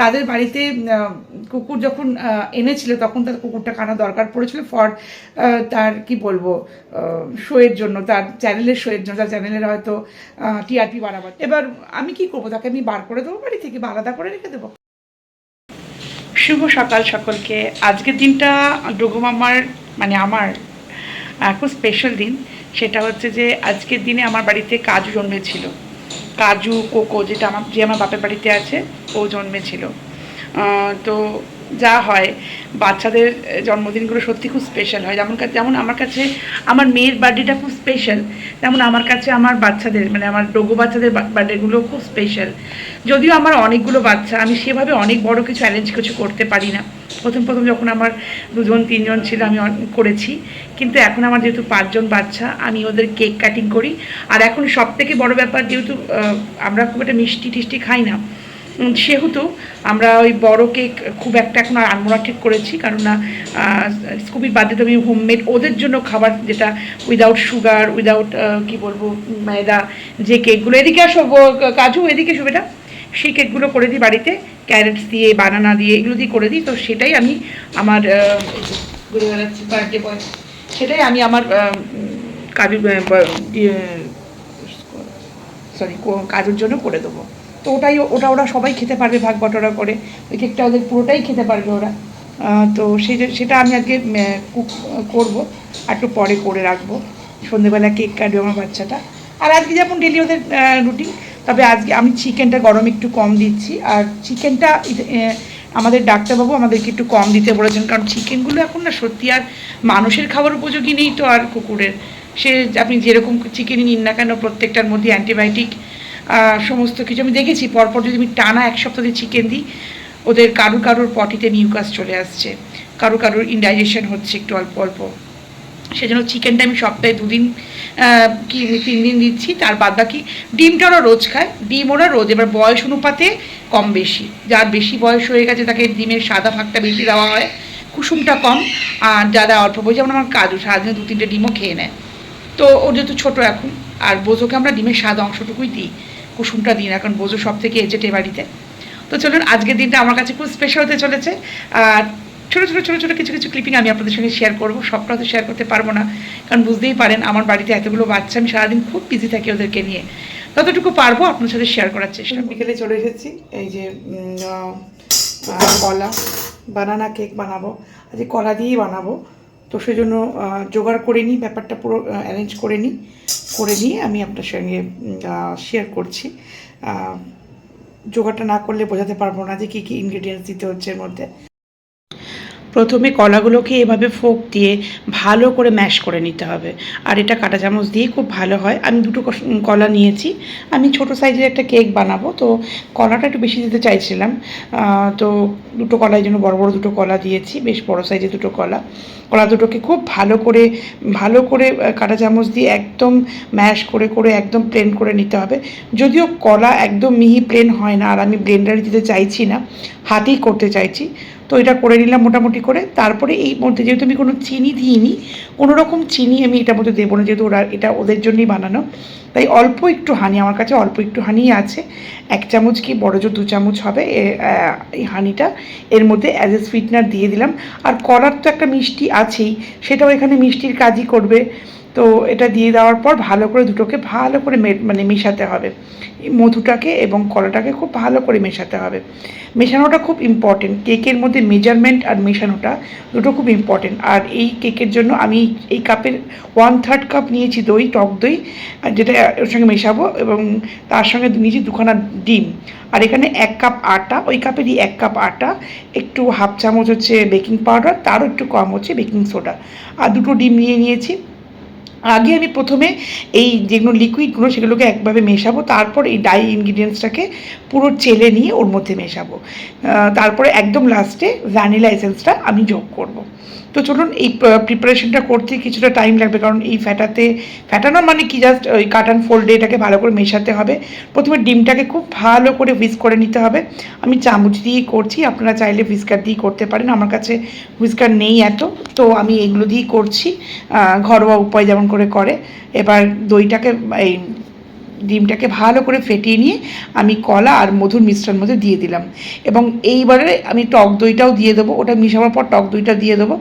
তাদের বাড়িতে কুকুর যখন এনেছিল, তখন তার কুকুরটা কানা দরকার পড়েছিল ফর তার, কি বলব শোয়ের জন্য, তার চ্যানেলের শোয়ের জন্য, তার চ্যানেলের হয়তো টিআরপি বাড়াবার এবার আমি কি করব? তাকে আমি বার করে দেবো বাড়ি থেকে, বা আলাদা করে রেখে দেবো? শুভ সকাল সকলকে। আজকের দিনটা ডুগু মামার মানে আমার খুব স্পেশাল দিন। সেটা হচ্ছে যে, আজকের দিনে আমার বাড়িতে কাজ জন্মেছিল। কাজু কোকো যেটা আমার যে আমার বাপের বাড়িতে আছে ও জন্মেছিল। তো যা হয়, বাচ্চাদের জন্মদিনগুলো সত্যি খুব স্পেশাল হয়। যেমন যেমন আমার কাছে আমার মেয়ের বার্থডেটা খুব স্পেশাল তেমন আমার কাছে আমার বাচ্চাদের মানে আমার ডোগো বাচ্চাদের বার্থডেগুলো খুব স্পেশাল যদিও আমার অনেকগুলো বাচ্চা, আমি সেভাবে অনেক বড় কিছু অ্যারেঞ্জ কিছু করতে পারি না। প্রথম প্রথম যখন আমার দুজন, তিনজন ছিল, আমি করেছি। কিন্তু এখন আমার যেহেতু পাঁচজন বাচ্চা, আমি ওদের কেক কাটিং করি। আর এখন সব থেকে বড় ব্যাপার যেহেতু আমরা খুব একটা মিষ্টি টিষ্টি খাই না সেহেতু আমরা ওই বড় কেক খুব একটা এখন আর আনমোনা ঠিক করেছি কারণ না স্কুবির বাদে তো আমি হোমমেড ওদের জন্য খাবার যেটা উইদাউট সুগার উইদাউট কি বলব, ময়দা, যে কেকগুলো। এদিকে আসো কাজু, এদিকে এসো বেটা। সেই কেকগুলো করে দিই বাড়িতে ক্যারেটস দিয়ে বানানা দিয়ে, এগুলো দিয়ে করে দিই। তো সেটাই আমি আমার সেটাই আমি আমার কাজু সরি কাজুর জন্য করে দেবো। তো ওটাই ওটা ওরা সবাই খেতে পারবে, ভাগ বটরা করে। ওই কেকটা ওদের পুরোটাই খেতে পারবে ওরা। তো সেই সেটা আমি আজকে কুক করব। আর একটু পরে করে রাখব। সন্ধেবেলা কেক কাটবে আমার বাচ্চাটা। আর আজকে যেমন ডেলি ওদের রুটিন তবে আজকে আমি চিকেনটা গরম একটু কম দিচ্ছি। আর চিকেনটা আমাদের ডাক্তারবাবু আমাদেরকে একটু কম দিতে বলেছেন। কারণ চিকেনগুলো এখন না সত্যি আর মানুষের খাবার উপযোগী নেই তো আর কুকুরের। সে আপনি যেরকম চিকেনই নিন না কেন, প্রত্যেকটার মধ্যে অ্যান্টিবায়োটিক সমস্ত কিছু। আমি দেখেছি, পরপর যদি আমি টানা এক সপ্তাহ চিকেন দিই, ওদের কারুর কারুর পটিতে মিউকাস চলে আসছে। কারুর কারুর ইনডাইজেশন হচ্ছে একটু অল্প অল্প। সেজন্য চিকেনটা আমি সপ্তাহে দুদিন কি তিন দিন দিচ্ছি, তার বাদ বাকি ডিমটা ওরা রোজ খায়। ডিম ওরা রোজ, এবার বয়স অনুপাতে কম বেশি। যার বেশি বয়স হয়ে গেছে, তাকে ডিমের সাদা ভাগটা বেশি দেওয়া হয়। কুসুমটা কম, আর যারা অল্প বয়স, যেমন আমার কাজু, সারাদিনে দু তিনটে ডিমও খেয়ে নেয়। তো ওর যেহেতু ছোটো এখন, আর বোঝোকে আমরা ডিমের সাদা অংশটুকুই দিই। কুসুমটা দিন না কারণ বোঝো সব থেকে এজেটে বাড়িতে। তো চলুন, আজকের দিনটা আমার কাছে খুব স্পেশাল হতে চলেছে। আর ছোটো ছোটো ছোটো ছোটো কিছু কিছু ক্লিপিং আমি আপনাদের সঙ্গে শেয়ার করব। সবটা তো শেয়ার করতে পারব না, কারণ বুঝতেই পারেন আমার বাড়িতে এতগুলো বাচ্চা, আমি সারাদিন খুব বিজি থাকি ওদেরকে নিয়ে। ততটুকু পারব আপনার সাথে শেয়ার করার চেষ্টা বিকেলে চলে এসেছি, এই যে কলা বানানা কেক বানাবো। আজকে কলা দিয়েই বানাবো। তো সেজন্য জোগাড় করে নিই, ব্যাপারটা পুরো অ্যারেঞ্জ করে নিই, করে নিয়ে আমি আপনার সঙ্গে শেয়ার করছি। জোগাড়টা না করলে বোঝাতে পারব না যে কী কী ইনগ্রিডিয়েন্টস দিতে হচ্ছে এর মধ্যে। প্রথমে কলাগুলোকে এভাবে ফোক দিয়ে ভালো করে ম্যাশ করে নিতে হবে। আর এটা কাটা চামচ দিয়ে খুব ভালো হয়। আমি দুটো কলা নিয়েছি। আমি ছোট সাইজের একটা কেক বানাবো। তো কলাটা একটু বেশি দিতে চাইছিলাম। তো দুটো কলার জন্য বড় বড় দুটো কলা দিয়েছি। বেশ বড় সাইজের দুটো কলা। কলা দুটোকে খুব ভালো করে ভালো করে কাটা চামচ দিয়ে একদম ম্যাশ করে করে একদম প্লেন করে নিতে হবে। যদিও কলা একদম মিহি প্লেন হয় না। আর আমি ব্লেন্ডারে দিতে চাইছি না। হাতেই করতে চাইছি। তো এটা করে নিলাম মোটামুটি করে। তারপরে এই মধ্যে যেহেতু আমি কোনো চিনি দিইনি, কোনো রকম চিনি আমি এটার মধ্যে দেবো না, যেহেতু ওরা এটা ওদের জন্যই বানানো। তাই অল্প একটু হানি, আমার কাছে অল্প একটু হানি আছে। এক চামচ কি বড় জোর, দু চামচ হবে। এই হানিটা এর মধ্যে অ্যাজ এ সুইটনার দিয়ে দিলাম। আর কলার তো একটা মিষ্টি আছেই, সেটাও এখানে মিষ্টির কাজই করবে। তো এটা দিয়ে দেওয়ার পর ভালো করে দুটোকে ভালো করে মানে মেশাতে হবে। মধুটাকে এবং কলাটাকে খুব ভালো করে মেশাতে হবে। মেশানোটা খুব ইম্পর্টেন্ট কেকের মধ্যে মেজারমেন্ট আর মেশানোটা দুটো খুব ইম্পর্টেন্ট আর এই কেকের জন্য আমি এই কাপের ওয়ান থার্ড কাপ নিয়েছি দই, টক দই, আর যেটা ওর সঙ্গে মেশাবো এবং তার সঙ্গে নিয়েছি দুখানা ডিম। আর এখানে এক কাপ আটা, ওই কাপেরই এক কাপ আটা, একটু হাফ চামচ হচ্ছে বেকিং পাউডার তারও একটু কম হচ্ছে বেকিং সোডা আর দুটো ডিম নিয়ে নিয়েছি। আগে আমি প্রথমে এই যেগুলো লিকুইডগুলো সেগুলোকে একভাবে মেশাবো, তারপর এই ডাই ইনগ্রিডিয়েন্টসটাকে পুরো চেলে নিয়ে ওর মধ্যে মেশাবো। তারপরে একদম লাস্টে ভ্যানিলা এসেন্সটা আমি যোগ করব। তো চলুন এই প্রিপারেশনটা করতে কিছুটা টাইম লাগবে, কারণ এই ফ্যাটাতে ফ্যাটানো মানে কি জাস্ট ওই কাট অ্যান্ড ফোল্ডে এটাকে ভালো করে মেশাতে হবে। প্রথমে ডিমটাকে খুব ভালো করে হুইস করে নিতে হবে। আমি চামচ দিয়েই করছি, আপনারা চাইলে হুইস্কার দিয়েই করতে পারেন, আমার কাছে হুইস্কার নেই এত। তো আমি এগুলো দিয়েই করছি ঘরোয়া উপায় যেমন করে করে। এবার দইটাকে, এই ডিমটাকে ভালো করে ফেটিয়ে নিয়ে আমি কলা আর মধুর মিশ্রণ মধ্যে দিয়ে দিলাম। এবং এইবারে আমি টক দইটাও দিয়ে দেবো, ওটা মিশাবার পর টক দইটা দিয়ে দেবো।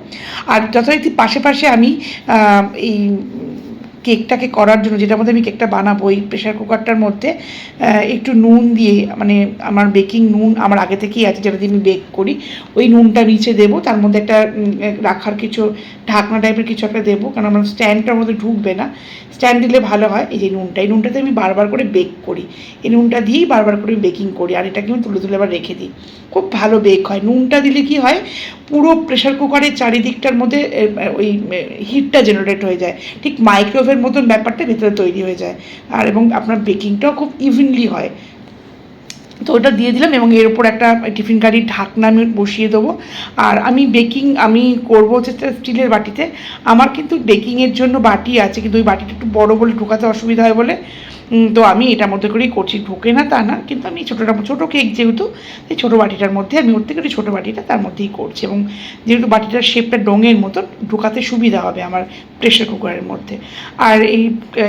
আর যথারীতি পাশে পাশে আমি এই কেকটাকে করার জন্য, যেটার মধ্যে আমি কেকটা বানাবো এই প্রেশার কুকারটার মধ্যে একটু নুন দিয়ে মানে আমার বেকিং নুন আমার আগে থেকেই আছে, যেটা দিয়ে আমি বেক করি, ওই নুনটা নিচে দেবো, তার মধ্যে একটা রাখার কিছু, ঢাকনা টাইপের কিছু একটা দেবো, কারণ আমার স্ট্যান্ডটার মধ্যে ঢুকবে না। স্ট্যান্ড দিলে ভালো হয়, এই যে নুনটা, এই নুনটাতে আমি বারবার করে বেক করি। এই নুনটা দিয়েই বারবার করে বেকিং করি, আর এটাকে আমি তুলে তুলে আবার রেখে দিই। খুব ভালো বেক হয়। নুনটা দিলে কি হয় পুরো প্রেশার কুকারের চারিদিকটার মধ্যে ওই হিটটা জেনারেট হয়ে যায়। ঠিক মাইক্রোওয়েভের মতন ব্যাপারটা ভেতরে তৈরি হয়ে যায়। আর এবং আপনার বেকিংটাও খুব ইভেনলি হয়। তো ওটা দিয়ে দিলাম এবং এর উপর একটা টিফিন কারির ঢাকনা আমি বসিয়ে দেবো। আর আমি বেকিং আমি করব হচ্ছে স্টিলের বাটিতে। আমার কিন্তু বেকিংয়ের জন্য বাটি আছে, কিন্তু ওই বাটিটা একটু বড় বলে ঢোকাতে অসুবিধা হয় বলে। তো আমি এটার মধ্যে করেই করছি ঢোকে না তা না, কিন্তু আমি ছোটোটা ছোটো কেক যেহেতু, এই ছোটো বাটিটার মধ্যে আমি ওর থেকে ছোটো বাটিটা তার মধ্যেই করছি এবং যেহেতু বাটিটার শেপটা ডোঙের মতন, ঢোকাতে সুবিধা হবে আমার প্রেশার কুকারের মধ্যে। আর এই,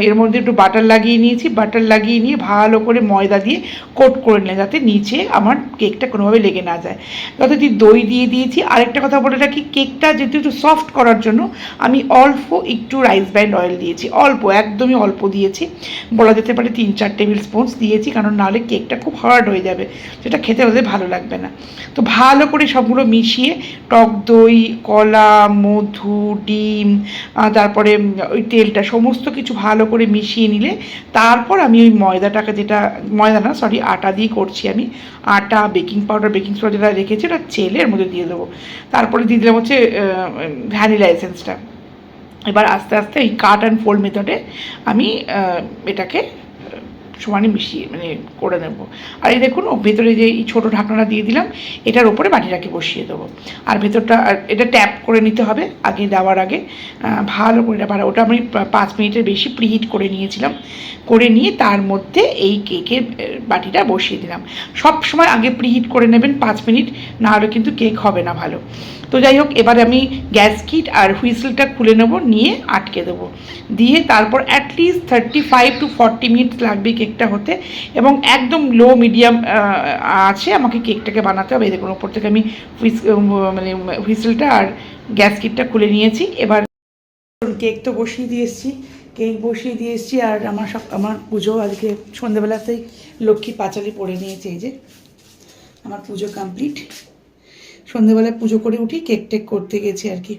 এর মধ্যে একটু বাটার লাগিয়ে নিয়েছি বাটার লাগিয়ে নিয়ে ভালো করে ময়দা দিয়ে কোট করে নিলে যাতে নিচে আমার কেকটা কোনোভাবে লেগে না যায়। যথারীতি দই দিয়ে দিয়েছি। আরেকটা কথা বলে রাখি কেকটা যেহেতু একটু সফট করার জন্য, আমি অল্প একটু রাইস ব্যান্ড অয়েল দিয়েছি, অল্প, একদমই অল্প দিয়েছি। বলা যেতে পারে তিন, চার টেবিল স্পুনস দিয়েছি, কারণ নাহলে কেকটা খুব হার্ড হয়ে যাবে। সেটা খেতে ওদের ভালো লাগবে না। তো ভালো করে সবগুলো মিশিয়ে টক দই, কলা, মধু, ডিম তারপরে ওই তেলটা সমস্ত কিছু ভালো করে মিশিয়ে নিলে তারপর আমি ওই ময়দাটাকে যেটা, ময়দা না সরি আটা দিয়ে করছি আমি, আটা বেকিং পাউডার বেকিং সোডা যেটা রেখেছি, ওটা চেলের মধ্যে দিয়ে দেবো। তারপরে দিয়ে দিলাম হচ্ছে ভ্যানিলা এসেন্সটা এবার আস্তে আস্তে এই কাট অ্যান্ড ফোল্ড মেথডে আমি এটাকে সমানে মিশিয়ে মানে করে নেব। আর এই দেখুন, ও ভেতরে যে এই ছোটো ঢাকনাটা দিয়ে দিলাম, এটার ওপরে বাটিটাকে বসিয়ে দেবো। আর ভেতরটা এটা ট্যাপ করে নিতে হবে আগে দেওয়ার আগে। ভালো করে ভালো ওটা আমি পাঁচ মিনিটের বেশি প্রিহিট করে নিয়েছিলাম। করে নিয়ে তার মধ্যে এই কেকের বাটিটা বসিয়ে দিলাম। সব সময় আগে প্রিহিট করে নেবেন পাঁচ মিনিট না হলে কিন্তু কেক হবে না ভালো। তো যাই হোক, এবার আমি গ্যাস কিট আর হুইসেলটা খুলে নেব, নিয়ে আটকে দেবো। দিয়ে তারপর at least thirty five to forty minutes লাগবে কেকটা হতে এবং একদম লো মিডিয়াম আছে, আমাকে কেকটাকে বানাতে হবে। এদের দেখুন, ওপর থেকে আমি হুইস মানে হুইসেলটা আর গ্যাস কিটটা খুলে নিয়েছি। এবার কেক তো বসিয়ে দিয়ে এসেছি, কেক বসিয়ে দিয়ে এসেছি আর আমার সব, আমার পুজো আজকে সন্ধ্যেবেলাতেই লক্ষ্মী পাঁচালি পড়ে নিয়েছে, এই যে। আমার পুজো কমপ্লিট সন্ধ্যেবেলায় পুজো করে উঠি, কেক টেক করতে গেছি আর কি।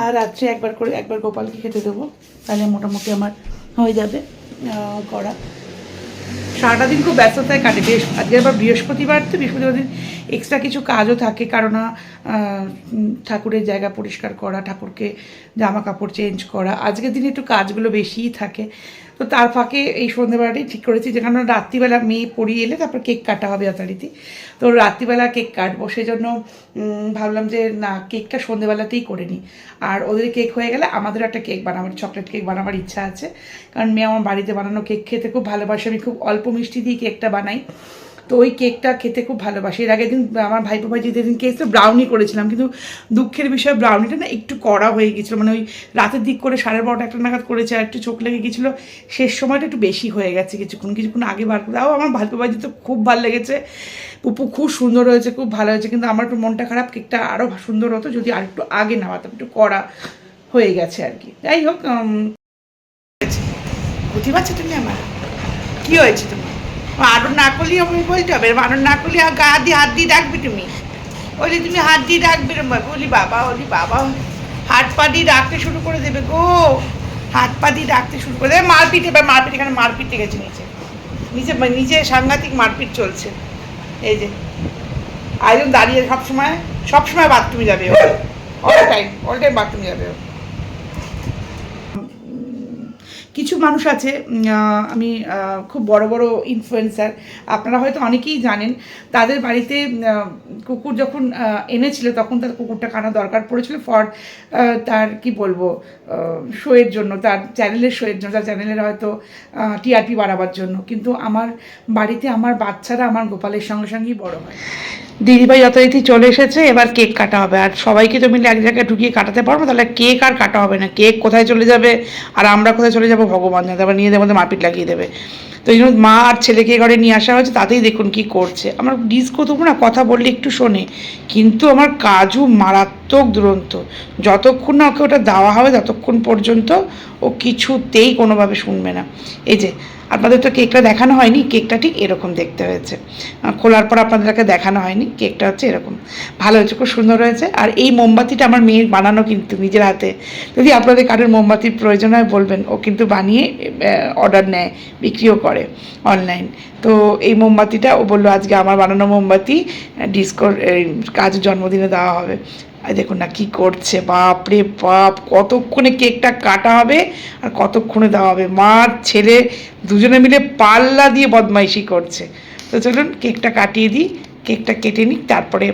আর রাত্রে একবার করে একবার গোপালকে খেতে দেবো, তাহলে মোটামুটি আমার হয়ে যাবে করা। সারাটা দিন খুব ব্যস্ততায় কাটে, বেশ আজকে আবার বৃহস্পতিবার তো, বৃহস্পতিবার দিন এক্সট্রা কিছু কাজও থাকে, কারণ ঠাকুরের জায়গা পরিষ্কার করা, ঠাকুরকে জামা কাপড় চেঞ্জ করা। আজকের দিনে একটু কাজগুলো বেশিই থাকে। তো তার ফাঁকে এই সন্ধ্যেবেলাটাই ঠিক করেছি যে কারণ রাত্রিবেলা মেয়ে পড়িয়ে এলে তারপর কেক কাটা হবে যথারীতি তো রাত্রিবেলা কেক কাটবো সেই জন্য ভাবলাম যে না, কেকটা সন্ধ্যেবেলাতেই করে নিই। আর ওদের কেক হয়ে গেলে আমাদের একটা কেক বানাবার চকলেট কেক বানাবার ইচ্ছা আছে। কারণ মেয়ে আমার বাড়িতে বানানো কেক খেতে খুব ভালোবাসে, আমি খুব অল্প মিষ্টি দিয়ে কেকটা বানাই। তো ওই কেকটা খেতে খুব ভালোবাসি। এর আগের দিন আমার ভাইপো ভাই যেদিন কেক ব্রাউনি করেছিলাম। কিন্তু দুঃখের বিষয় ব্রাউনিটা না একটু কড়া হয়ে গেছিল মানে ওই রাতের দিক করে সাড়ে বারোটা একটা নাগাদ করেছে আর একটু চোখ লেগে গেছিল শেষ সময়টা একটু বেশি হয়ে গেছে কিছুক্ষণ কিছুক্ষণ আগে বার করে। আমার ভাইপো ভাই তো খুব ভালো লেগেছে। পুপু খুব সুন্দর হয়েছে, খুব ভালো হয়েছে। কিন্তু আমার একটু মনটা খারাপ, কেকটা আরও সুন্দর হতো যদি আর একটু আগে নেওয়াতাম একটু কড়া হয়ে গেছে আর কি। যাই হোক বুঝতে পারছ তুমি আমার। কি হয়েছে তোমার? বারণ না করলে আমি বলতে হবে, বারণ না করলে গা দিয়ে হাত দিয়ে ডাকবি তুমি। বলি তুমি হাত দিয়ে ডাকবে বলি বাবা বলি বাবা, হাত পা দিয়ে ডাকতে শুরু করে দেবে গো। হাত পা দিয়ে ডাকতে শুরু করে দেবে। মারপিট, এবার মারপিট, এখানে মারপিট গেছে নিচে। নিচে নিচে সাংঘাতিক মারপিট চলছে। এই যে আয়োজন দাঁড়িয়ে সবসময় সবসময় বাথরুমে যাবে অল টাইম অল টাইম বাথরুমে যাবে ও। কিছু মানুষ আছে আমি খুব বড় বড় ইনফ্লুয়েন্সার আপনারা হয়তো অনেকেই জানেন, তাদের বাড়িতে কুকুর যখন এনেছিল, তখন তার কুকুরটা কানা দরকার পড়েছিল ফর তার, কি বলব শোয়ের জন্য, তার চ্যানেলের শোয়ের জন্য, তার চ্যানেলের হয়তো টিআরপি বাড়াবার জন্য। কিন্তু আমার বাড়িতে আমার বাচ্চারা আমার গোপালের সঙ্গে সঙ্গেই বড় হয়। দিদিভাই যথারীতি চলে এসেছে, এবার কেক কাটা হবে। আর সবাইকে তো মিলে এক জায়গায় ঢুকিয়ে কাটাতে পারব, তাহলে কেক আর কাটা হবে না। কেক কোথায় চলে যাবে আর আমরা কোথায় চলে যাব ভগবান জানে আবার নিয়ে দেবো মারপিট লাগিয়ে দেবে। তো এই জন্য মা আর ছেলেকে ঘরে নিয়ে আসা হয়েছে, তাতেই দেখুন কি করছে। আমার ডিস্কো তবু না কথা বললে একটু শোনে, কিন্তু আমার কাজু মারাত্মক দুরন্ত। যতক্ষণ না ওকে ওটা দেওয়া হবে, ততক্ষণ পর্যন্ত ও কিছুতেই কোনোভাবে শুনবে না। এই যে আপনাদের তো কেকটা দেখানো হয়নি, কেকটা ঠিক এরকম দেখতে হয়েছে। খোলার পর আপনাদেরকে দেখানো হয়নি, কেকটা হচ্ছে এরকম। ভালো হয়েছে, খুব সুন্দর হয়েছে। আর এই মোমবাতিটা আমার মেয়ের বানানো কিন্তু নিজের হাতে। যদি আপনাদের কারোর মোমবাতির প্রয়োজন হয় বলবেন, ও কিন্তু বানিয়ে অর্ডার নেয়, বিক্রিও করে অনলাইন তো এই মোমবাতিটা ও বলল, আজকে আমার বানানো মোমবাতি ডিসকোর কাজ জন্মদিনে দেওয়া হবে। আর দেখুন না কি করছে বাপ রে বাপ, কতক্ষণে কেকটা কাটা হবে আর কতক্ষণে দেওয়া হবে? মা ছেলে দুজনে মিলে পাল্লা দিয়ে বদমাইশি করছে। তো চলুন কেকটা কাটিয়ে দিই, কেকটা কেটে নিই, তারপরে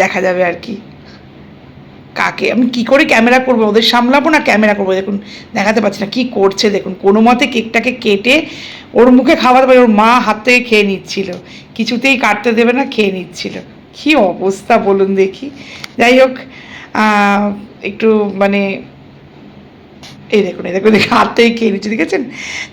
দেখা যাবে আর কি। কাকে, আমি কি করে ক্যামেরা করব? ওদের সামলাবো না ক্যামেরা করব? দেখুন, দেখাতে পাচ্ছি না কি করছে, দেখুন, কোনো মতে কেকটাকে কেটে ওর মুখে খাওয়াতে পারে ওর মা হাত থেকে খেয়ে নিচ্ছিল। কিছুতেই কাটতে দেবে না, খেয়ে নিচ্ছিল। কি অবস্থা বলুন দেখি। যাই হোক একটু মানে এই দেখুন এই দেখুন দেখে হাত থেকে খেয়ে নিচ্ছে দেখেছেন?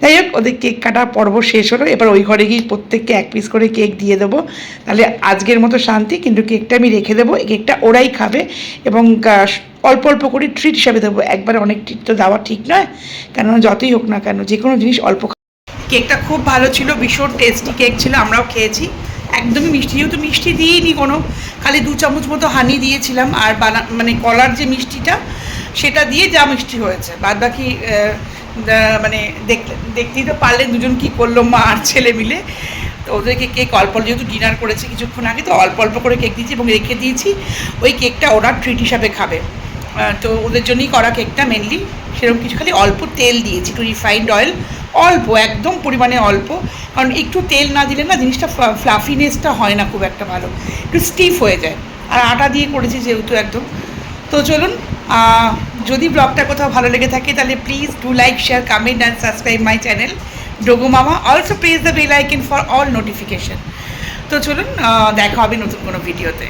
যাই হোক, ওদের কেক কাটা পর্ব শেষ হলো, এবার ওই ঘরে গিয়ে প্রত্যেককে এক পিস করে কেক দিয়ে দেবো। তাহলে আজকের মতো শান্তি, কিন্তু কেকটা আমি রেখে দেবো কেকটা ওরাই খাবে এবং অল্প অল্প করে ট্রিট হিসাবে দেবো। একবারে অনেক ট্রিট তো দেওয়া ঠিক নয়, কেননা যতই হোক না কেন, যে কোনো জিনিস অল্প কেকটা খুব ভালো ছিল, ভীষণ টেস্টি কেক ছিল, আমরাও খেয়েছি। একদমই মিষ্টি, যেহেতু মিষ্টি দিইনি কোনো, খালি দু চামচ মতো হানি দিয়েছিলাম, আর বানা মানে কলার যে মিষ্টিটা, সেটা দিয়ে যা মিষ্টি হয়েছে। বাদ বাকি মানে দেখতে দেখতেই তো পারলে দুজন কী করল মা আর ছেলে মিলে। তো ওদেরকে কেক অল্প অল্প, যেহেতু ডিনার করেছে কিছুক্ষণ আগে, তো অল্প অল্প করে কেক দিয়েছি এবং রেখে দিয়েছি, ওই কেকটা ওরা ট্রিট হিসাবে খাবে। তো ওদের জন্যই করা কেকটা মেনলি সেরকম কিছু, খালি অল্প তেল দিয়েছি, একটু রিফাইন্ড অয়েল অল্প, একদম পরিমাণে অল্প। কারণ একটু তেল না দিলে না জিনিসটা ফ্লাফিনেসটা হয় না খুব একটা ভালো। একটু স্টিফ হয়ে যায়। আর আটা দিয়ে করেছি যেহেতু একদম। তো চলুন যদি ব্লগটা কোথাও ভালো লেগে থাকে তাহলে please do like share comment and subscribe my channel ডোগো মামা। Also press the bell icon for all notification তো চলুন দেখা হবে নতুন কোনো ভিডিওতে